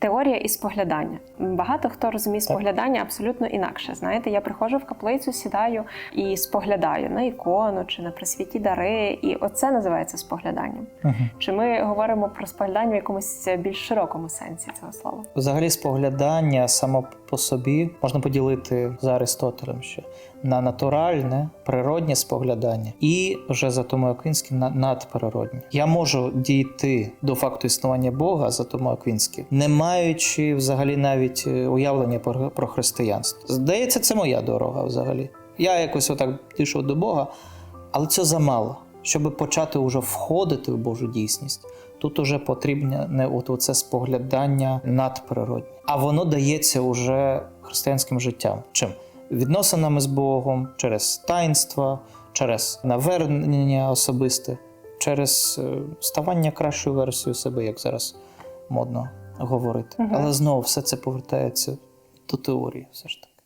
Теорія і споглядання. Багато хто розуміє споглядання абсолютно інакше. Знаєте, я приходжу в каплицю, сідаю і споглядаю на ікону чи на присвяті дари, і оце називається спогляданням. Угу. Чи ми говоримо про споглядання в якомусь більш широкому сенсі цього слова? Взагалі, споглядання само по собі можна поділити за Аристотелем ще на натуральне, природнє споглядання і вже за Томою Аквінським на надприроднє. Я можу дійти до факту існування Бога за Томою Аквінським, не маючи взагалі навіть е, уявлення про, про християнство. Здається, це моя дорога взагалі. Я якось отак дійшов до Бога, але це замало. Щоб почати вже входити в Божу дійсність, тут уже потрібне не от це споглядання надприроднє. А воно дається уже християнським життям. Чим? Відносинами з Богом, через таїнства, через навернення особисте, через е, ставання кращою версією себе, як зараз модно говорити. Угу. Але знову все це повертається до теорії, все ж таки.